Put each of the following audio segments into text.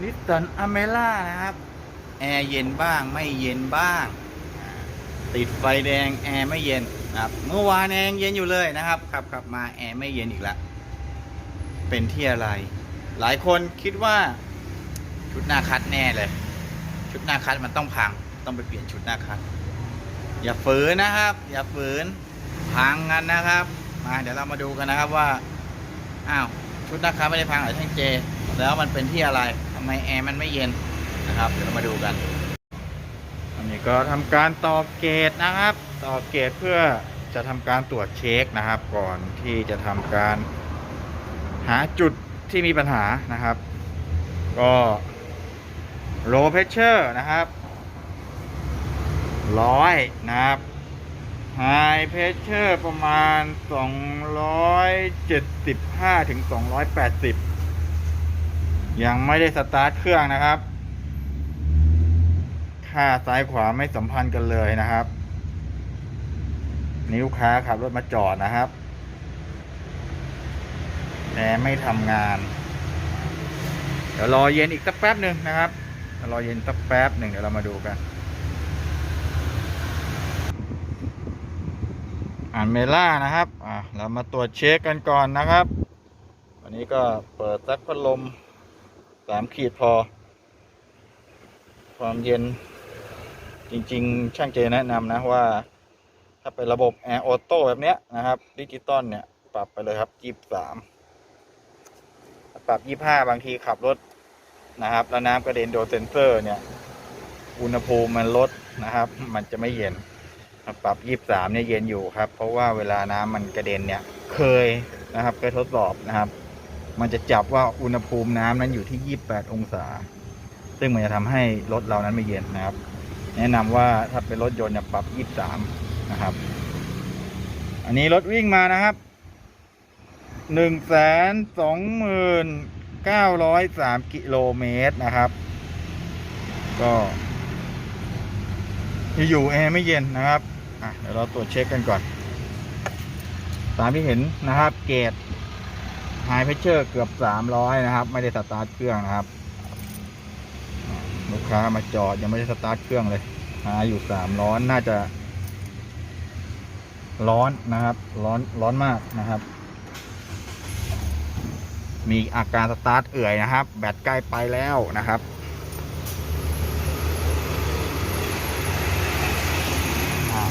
นิสสันอเมล่านะครับ แอร์เย็นบ้างไม่เย็นบ้าง ติดไฟแดงแอร์ไม่เย็นนะครับเมื่อวานแอร์ยังเย็นอยู่เลยนะครับขับขับมาแอร์ไม่เย็นอีกแล้วเป็นที่อะไร หลายคนคิดว่าชุดหน้าคัดแน่เลย ชุดหน้าคัดมันต้องพัง ต้องไปเปลี่ยนชุดหน้าคัด อย่าฝืนนะครับ อย่าฝืนพังกันนะครับมาเดี๋ยวเรามาดูกันนะครับว่าอ้าวชุดหน้าคัดไม่ได้พังหรอช่างเจ แล้วมันเป็นที่อะไรำไมแอร์มันไม่เย็นนะครับ เดี๋ยวเรามาดูกัน อันนี้ก็ทำการต่อเกตนะครับ ต่อเกตเพื่อจะทำการตรวจเช็คนะครับ ก่อนที่จะทำการหาจุดที่มีปัญหานะครับ ก็ low pressure นะครับร้อยนะครับ high pressure ประมาณ 275ถึง280 ยังไม่ได้สตาร์ทเครื่องนะครับค่าซ้ายขวาไม่สัมพันธ์กันเลยนะครับ นิ้วค้าขับรถมาจอดนะครับ แต่ไม่ทำงาน เดี๋ยวรอเย็นอีกสักแป๊บหนึ่งนะครับเดี๋ยวรอเย็นสักแป๊บหนึ่งเดี๋ยวเรามาดูกัน อ่านเมล่านะครับ อ่าเรามาตรวจเช็คกันก่อนนะครับ วันนี้ก็เปิดซักพัดลมามขีดพอ ความเย็นจริง ๆ ช่างเจแนะนำนะว่า ถ้าเป็นระบบแอร์ออโต้แบบเนี้ยนะครับ ดิจิตอลเนี่ย ปรับไปเลยครับยี่สามปรับยี่ห้าบางทีขับรถนะครับ แล้วน้ำกระเด็นโดนเซนเซอร์เนี่ย อุณหภูมิมันลดนะครับ มันจะไม่เย็นปรับยี่สามเนี่ยเย็นอยู่ครับ เพราะว่าเวลาน้ำมันกระเด็นเนี่ย เคยนะครับเคยทดสอบนะครับ มันจะจับว่าอุณหภูมิน้ำนั้นอยู่ที่ยี่แปดองศา ซึ่งมันจะทำให้รถเรานั้นไม่เย็นนะครับ แนะนำว่าถ้าเป็นรถยนต์เนี่ยปรับยี่สามนะครับ อันนี้รถวิ่งมานะครับหนึ่งแสนสองหมื่นเก้าร้อยสามกิโลเมตรนะครับ ก็อยู่แอร์ไม่เย็นนะครับ เดี๋ยวเราตรวจเช็คกันก่อน ตามที่เห็นนะครับ เกต ไฮเพชเชอร์เกือบสามร้อยนะครับ ไม่ได้สตาร์ทเครื่องนะครับ ลูกค้ามาจอดยังไม่ได้สตาร์ทเครื่องเลยหาอยู่สามร้อนน่าจะ ร้อนนะครับ ร้อนร้อนมากนะครับ มีอาการสตาร์ทเอื่อยนะครับ แบตใกล้ไปแล้วนะครับ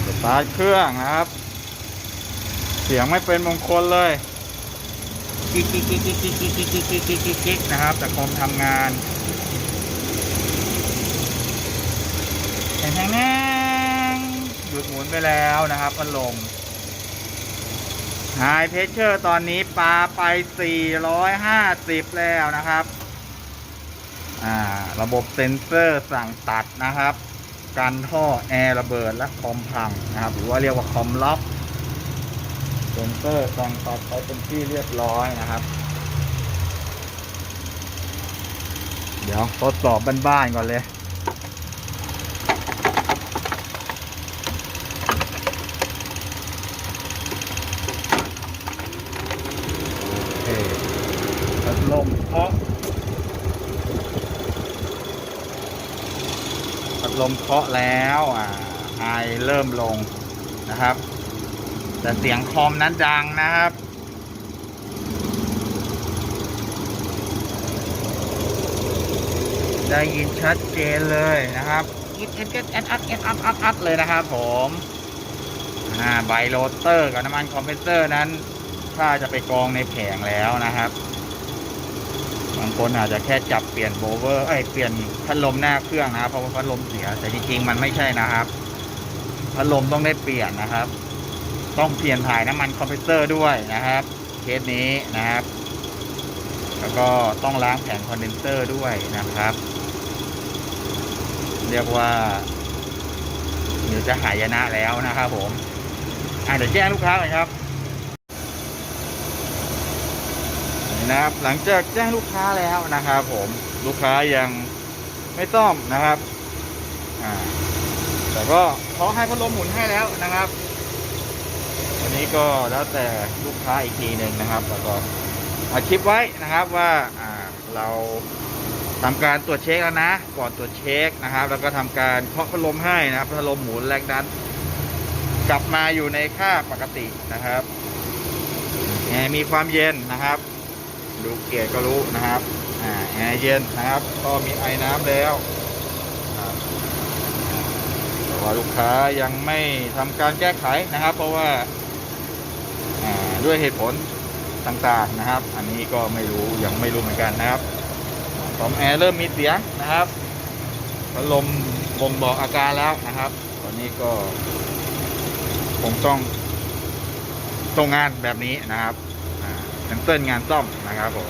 สตาร์ทเครื่องนะครับ เสียงไม่เป็นมงคลเลย กิ๊กกิ๊กกิ๊กกิ๊กกิ๊กกิ๊กกิ๊กกิ๊กกิ๊กกิ๊กกิ๊กนะครับแต่คอมทำงานแน่แน่หยุดหมุนไปแล้วนะครับพัดลมไฮเพชเชอร์ตอนนี้ปลาไป 450 แล้วนะครับ อ่า ระบบเซ็นเซอร์สั่งตัดนะครับกันท่อแอร์ระเบิดและคอมพังนะครับ หรือว่าเรียกว่าคอมล็อก เซนเซอร์สั่งตัดไปเป็นที่เรียบร้อยนะครับ เดี๋ยวทดสอบบ้านๆก่อนเลยโอเคพัดลมเคาะพัดลมเคาะแล้ว อ่าไอเริ่มลงนะครับ แต่เสียงคอมนั้นดังนะครับ ได้ยินชัดเจนเลยนะครับอิดเอ็ดเอ็ดเอ็ดอัดเอ็ดอัดอัดอัดเลยนะครับผมอ่าไบโรเตอร์กับน้ำมันคอมเพรสเซอร์นั้น ถ้าจะไปกองในแผงแล้วนะครับบางคนอาจจะแค่จับเปลี่ยนโบเวอร์เอ้เปลี่ยนพัดลมหน้าเครื่องนะครับเพราะว่าพัดลมเสียแต่จริงๆมันไม่ใช่นะครับพัดลมต้องได้เปลี่ยนนะครับ ต้องเปลี่ยนถ่ายน้ำมันคอมเพรสเซอร์ด้วยนะครับเคสนี้นะครับ แล้วก็ต้องล้างแผงคอนเดนเซอร์ด้วยนะครับ เรียกว่าเดี๋ยวจะหายนะแล้วนะครับผมอะเดี๋ยวแจ้งลูกค้าหน่อยครับนี่นะครับหลังจากแจ้งลูกค้าแล้วนะครับ ผมลูกค้ายังไม่ซ่อมนะครับอ่าแต่ก็เขาให้พัดลมหมุนให้แล้วนะครับ นนี้ก็แล้วแต่ลูกค้าอีกทีหนึ่งนะครับ แล้วก็อัดคลิปไว้นะครับว่าเราทำการตรวจเช็คแล้วนะ ก่อนตรวจเช็คนะครับ แล้วก็ทำการเคาะพัดลมให้นะครับพัดลมหมุนแรงดันกลับมาอยู่ในค่าปกตินะครับแอร์มีความเย็นนะครับ ดูเกียร์ก็รู้นะครับแอร์เย็นนะครับ ก็มีไอ้น้ำแล้วแต่ว่าลูกค้ายังไม่ทำการแก้ไขนะครับ เพราะว่า ด้วยเหตุผลต่างๆนะครับ อันนี้ก็ไม่รู้ยังไม่รู้เหมือนกันนะครับตอมแอร์เริ่มมีเสียงนะครับพัดลมบ่งบอกอาการแล้วนะครับ ตอนนี้ก็คงต้องตรงงานแบบนี้นะครับแคนเซิลงานซ่อมนะครับผม